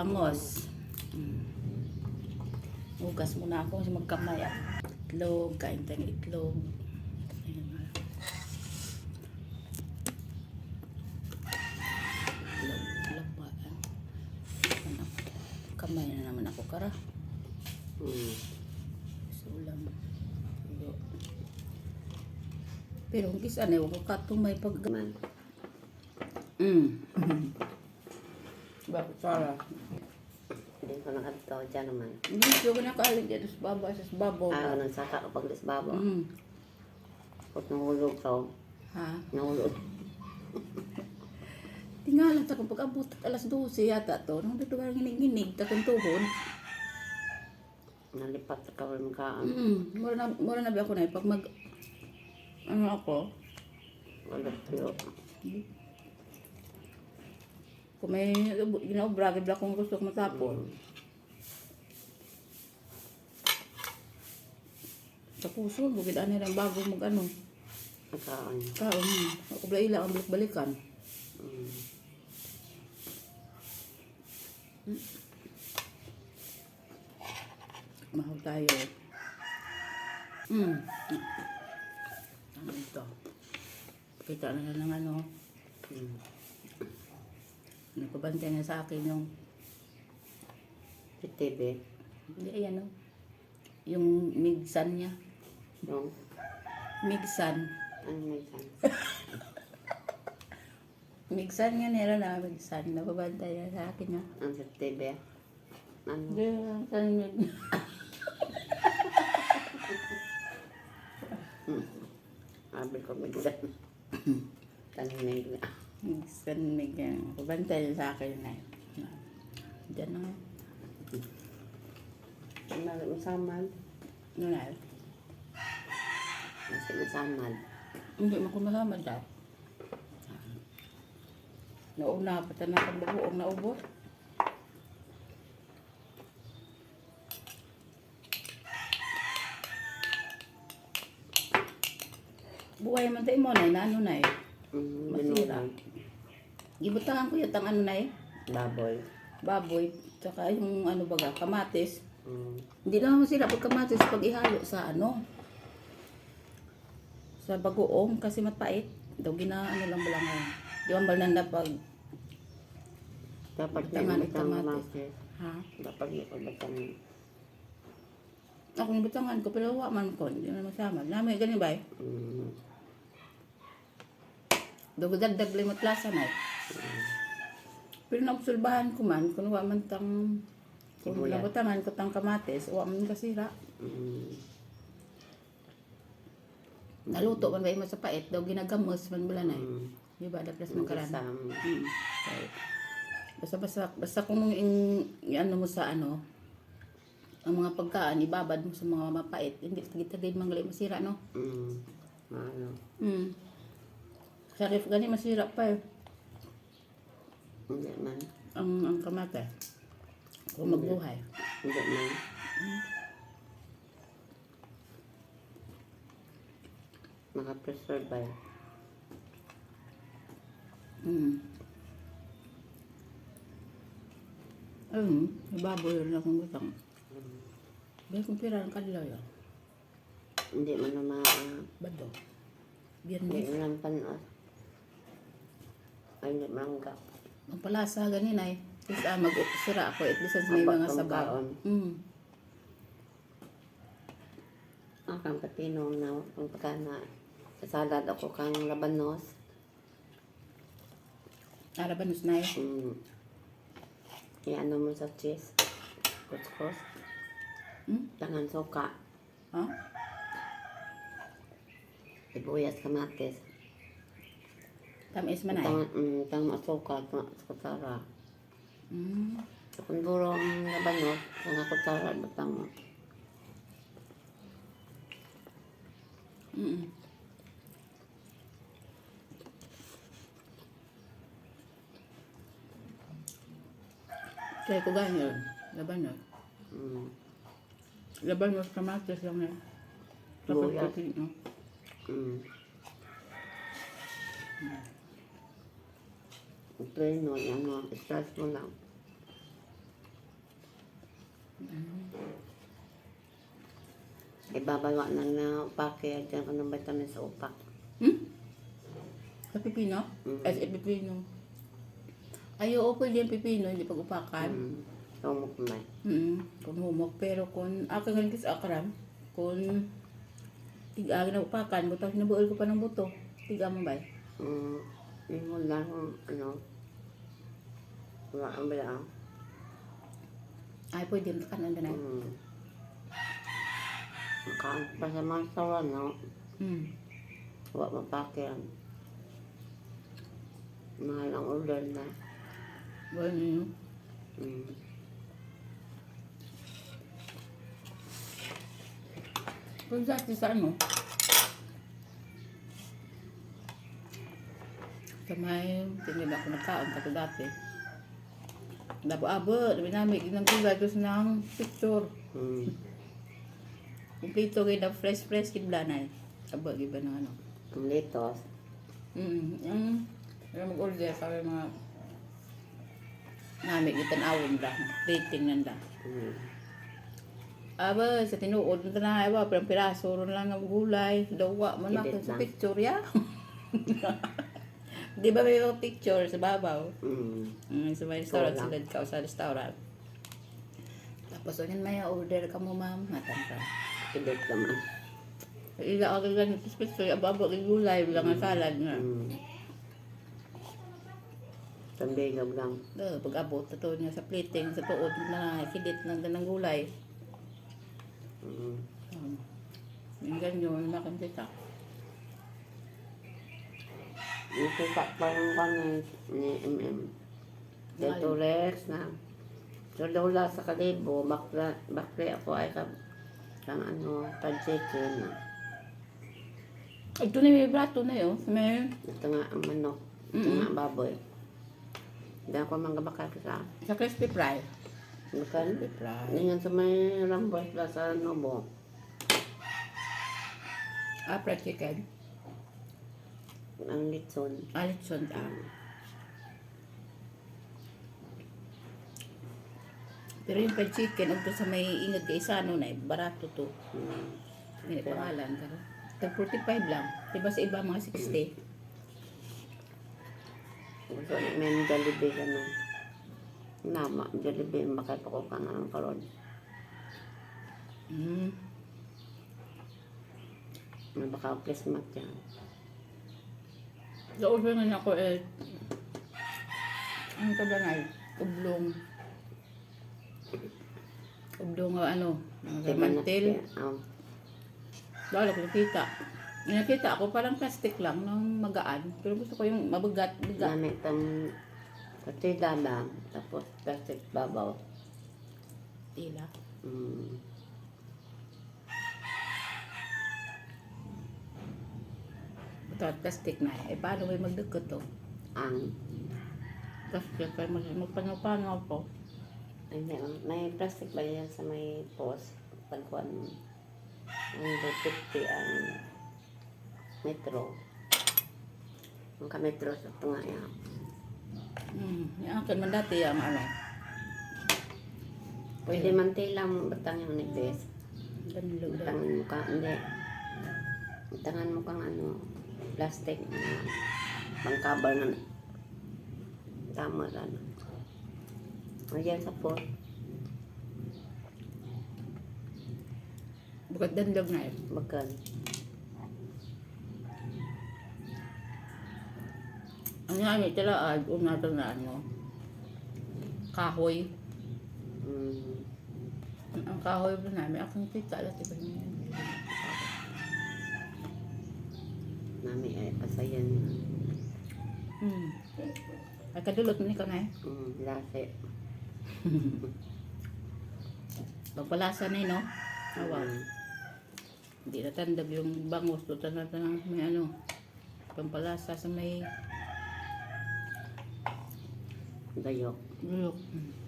bangos. Mm. Hugas muna ako kasi magkamay. Itlog, kain tayong itlog. Ayan. Itlog, itlog ba? Ano? Kamay na naman ako kara. Mm. Ulam. Tuyo. Pero kung kisa na, huwag ko katumay pag... Mm. Bakit Sarah? Ko nakadto dyan naman. Hindi ko nakaalig dito sa baba, sa babo. Ayaw nang saka kapag lisbabo. Mm. Kung nahulog ka, Ha? nahulog. Tingala ta kung pag-abot alas 12 yata to. Nung dito parang ginig-ginig, takong tuhod. Nalipat ka rin kaan. Mm. Mura na, mura na ba ako na pag mag... Ano ako? Wala tuyo. Kung may ginaobra, gibla kung gusto ko matapon. Sa puso, bukid ano lang bago mag ano. Nagkaan. Kaon, ako bala ila ang balik-balikan. Mm. Mahal tayo. Mm. Ano ito? Kita na lang ng ano. Mm. Nagpabantay na sa akin yung, TV. hindi ayan o. Yung migsan niya. Yung, Migsan. ano may san? Migsan nga nila na migsan. Napabantay na sa akin niya. Ang sa TV. Ano? Hindi, saan yun? Sabi ko bigla. Tanimig na. Migsan, migsan. Napabantay na sa akin na. Diyan na nga. Ano masamad? Ano na? Kasi masamad. Hindi mo ko malaman daw. Nauna pa na kang babuong naubos. Buhay man tayo mo na, na ano na eh. Mm, Masira. Gibutangan ko yun, ano na eh. Baboy. Baboy, tsaka yung ano baga, kamatis. Mm. Hindi naman masira pag kamatis pag ihalo sa ano. Sa bagoong kasi mapait. Daw gina ano lang lang. Di ba malanda pag Dapat Tangan, kamatis. ha? Dapat may utang Ako yung batangan ko pero wa man ko. Hindi na masama. Namay ganun ba eh? mm, Daw dagdag limot lasa na eh. Pero naobsulbahan ko man, kung wa man tang kung nabutangan ko tang kamatis, wa man kasira. mm, Naluto man ba mo sa pait, daw ginagamos man bala na eh. mm, Di ba? Daplas mong karan. Mm. Okay. Basta basta basta kung in, ano mo sa ano ang mga pagkaan ibabad mo sa mga mapait hindi kita din mangali masira no Mm, ano. mm. sarif gani masira pa eh. Hindi man. ang ang kamate kung magbuhay Hindi man. Maka-preserve ba yun? mm. ayun ibaboy rin akong gutang Dahil kung pira ng kadlaw yun Hindi man na ma... bado Hindi biyernes man lang panos. Ay, hindi man ka. ang palasa ganin ay kasi ah, mag-sira ako at least may mga sabaw mm. Ang kang patino na ang pagkana. Salad ako kang labanos. Arabanos na eh. Mm. Iano mo sa cheese. Kuskus. Hmm? Tangan suka. Ha? Sibuyas, kamatis. Tamis man ay. Tangan, mm, tangan asuka. Tangan kutsara. Mm. Sa kundurong labanos. Tangan kutsara. Batang Mm. Kaya ko ganyan. Labanos. Mm. Labanos, kamatis lang yan. Tapos Luya. puti, no? Mm. Mm. Pleno, yan mo. Start mo lang. Mm. Ibabalwa na na upak, kaya dyan ko ng vitamin sa upak. Hmm? Sa pipino? Mm. As a pipino. Ay, oo, pwede yung pipino, hindi pag-upakan. Mm. Tumok may. Mm. Kung humok. Pero kung ako nga sa akram, kung tiga na upakan, butang sinabuol ko pa ng buto. Tiga mo ba? Mm. Yun mo lang ano. Wala ang bala. Ay, pwede yung kanan na. Mm. Kaan pa sa mga sawa, no? Mm. Wala mapake yan. Mahal ang order na. Well, yun. Mm. Kung dati sa ano, sa may, tingin ako nagkaon kasi dati. Labo-abo, labi namin, ginang kulay, tapos ng picture. Mm. Kumplito kayo na fresh-fresh, kiblanay. Abo, iba ng ano. Litos. Mm, yung, yung mag-order, sabi mga, namin, itanawin lang, rating nanda. Mm. Aba, sa tinuod na na, aba, parang piraso ron lang ang gulay. Dawa man ako Edit sa lang. picture, ya. Di ba may mga picture sa babaw? Mm. Mm, sa may restaurant, sila lang. ka sa restaurant. Tapos, yun may order ka mo, ma'am. Matan ka. Edit naman. Ila ako ganito sa picture, aba, gulay, bilang ang salad nga. Mm. Tambigab lang. Uh, pag abot, ito niya sa plating, sa tuod na kidit ng ng gulay. Mm. Um, yung ganyan, nakakita. Nakita pa yung kami ni MM. Dito Rex na. So lola sa kalibo, bakla, bakla ako ay ka, kang ano, chicken na. Ito na may brato na yun. May, Ito nga ang manok. Ito Mm-mm. nga ang baboy. Hindi ako manggabaka sa sa crispy fry. Bukan? Crispy fry. Hindi sa may rambos la sa nobo. Ah, fried chicken. Ang litson. Alitson ah. Pero yung fried chicken, ito sa may ingad kay Isano na, eh, barato to. Mm. Hindi pangalan. Tag 45 lang. Diba sa iba mga 60? Gusto may Jollibee na. Nama, Jollibee, makapako ka nga ng karon. Mm. Baka Christmas yan. Sa uso nga ako eh, ang tabanay, ublong. Ublong ano, mantil. Um, Lalo ko nakita. Nakita ako parang plastic lang ng magaan. Pero gusto ko yung mabigat, bigat. gamit ang katida lang, tapos plastic babaw. Tila. Mm. Ito, plastic na eh. paano may magdagkot to? Ang, Plastic, kaya mag magpano-pano po. ay meron, may plastic ba yan sa may post? Pagkuhan mo. Ang 250 ang metro. Ang ka-metro sa ito nga yan. Hmm, yung akin man dati yung ano. Pwede man tilang batang yung nipis. Ganlo. Batangan mo ka, hindi. Batangan mo kang ano, plastic na pang-cover na tama lang. Ayan sa pot. Bukat dandog na eh. Bagal. Ang nga may tilaad, una to na ano, kahoy. Mm. Ang- kahoy ba namin, akong tita, dati ba niya? Nami ay pasayan niya. Hmm. Ay, kadulot mo ni ka na eh. Mm, lase. Pagpalasa na eh, no? Awa. Mm. Hindi yung bangus. Tuta na na may ano. Pampalasa sa may Dayok. Dayok. Mm.